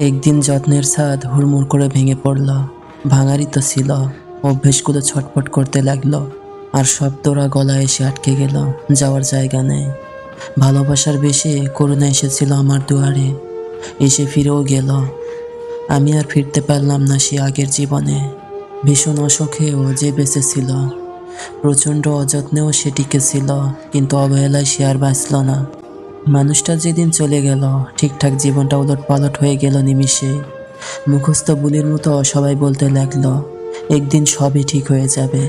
একদিন যত্নের ছাদ হুড়মুড় করে ভেঙে পড়ল। ভাঙারই তো ছিল। অভ্যেসগুলো ছটফট করতে লাগল। আর শব্দরা গলায় এসে আটকে গেল। যাওয়ার জায়গা নেই। ভালোবাসার বেশি করুণা এসেছিল আমার দুয়ারে। এসে ফিরেও গেল। আমি আর ফিরতে পারলাম না সে আগের জীবনে। ভীষণ অসুখেও যে বেঁচে ছিল। প্রচণ্ড অযত্নেও সে টিকেছিল কিন্তু অবহেলায় সে আর বাঁচল না। মানুষটা যেদিন চলে গেল, ঠিকঠাক জীবনটা উলট পালট হয়ে গেল নিমিষে। মুখস্থ বুলির মতো সবাই বলতে লাগল, একদিন সবই ঠিক হয়ে যাবে।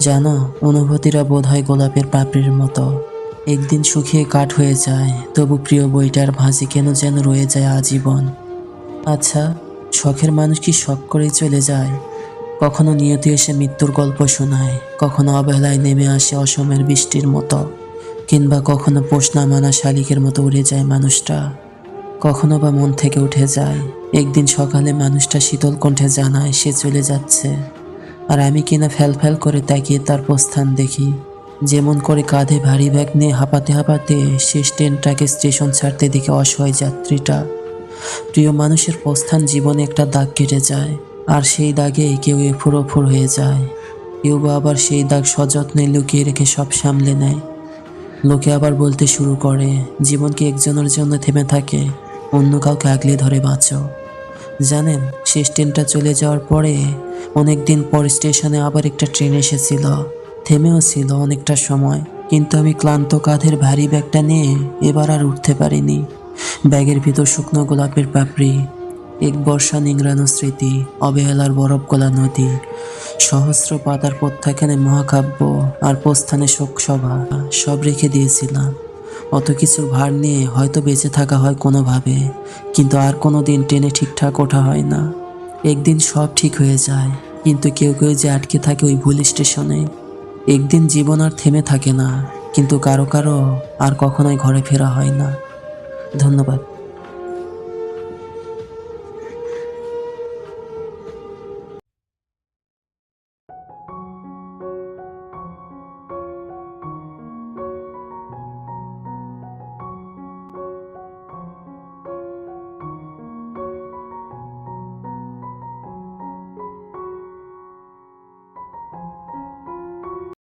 জানো, অনুভূতিরা বোধ হয় গোলাপের পাপড়ির মতো। একদিন শুকিয়ে কাঠ হয়ে যায়, তবু প্রিয় বইটার ভাঁজি কেন যেন রয়ে যায় আজীবন। আচ্ছা শখের মানুষ কি শখ করেই চলে যায়? কখনো নিয়তি এসে মৃত্যুর গল্প শোনায়, কখনো অবহেলায় নেমে আসে অসমের বৃষ্টির মতো। কিংবা কখনো পোষ না মানা শালিকের মতো উড়ে যায় মানুষটা। কখনো বা মন থেকে উঠে যায়। একদিন সকালে মানুষটা শীতল কণ্ঠে জানায়, সে চলে যাচ্ছে। আর আমি কিনা ফ্যাল ফ্যাল করে তাকিয়ে তার প্রস্থান দেখি। যেমন করে কাঁধে ভারী ব্যাগ নিয়ে হাঁপাতে হাঁপাতে শেষ ট্রেনটাকে স্টেশন ছাড়তে দেখে অসহায় যাত্রীটা। প্রিয় মানুষের প্রস্থান জীবনে একটা দাগ কেটে যায়, আর সেই দাগে কেউ এফুর ওফুর হয়ে যায়। কেউ বা আবার সেই দাগ সযত্নে লুকিয়ে রেখে সব সামলে নেয়। লোকে আবার বলতে শুরু করে জীবন কি একজনের জন্য থেমে থাকে, অন্য কাউকে আগলে ধরে বাঁচো। জানেন, শেষ ট্রেনটা চলে যাওয়ার পরে অনেক দিন পর স্টেশনে আবার একটা ট্রেন এসেছিল। থেমেও ছিল অনেকটা সময়, কিন্তু আমি ক্লান্ত কাঁধের ভারী ব্যাগটা নিয়ে এবার আর উঠতে পারিনি। ব্যাগের ভিতর শুকনো গোলাপের পাপড়ি, এক বর্ষা নিংড়ানো স্মৃতি, অবহেলার বরফ গলা নদী সহস্র পাতার প্রত্যাখ্যানে মহাকাব্য আর প্রস্থানে শোকসভা, সব রেখে দিয়েছিলাম। অত কিছু ভার নিয়ে হয়তো বেঁচে থাকা হয় কোনোভাবে, কিন্তু আর কোনো দিন ট্রেনে ঠিকঠাক ওঠা হয় না। একদিন সব ঠিক হয়ে যায়, কিন্তু কেউ কেউ যে আটকে থাকে ওই ভুল স্টেশনে। একদিন জীবন আর থেমে থাকে না, কিন্তু কারও কারও আর কখনোই ঘরে ফেরা হয় না। ধন্যবাদ।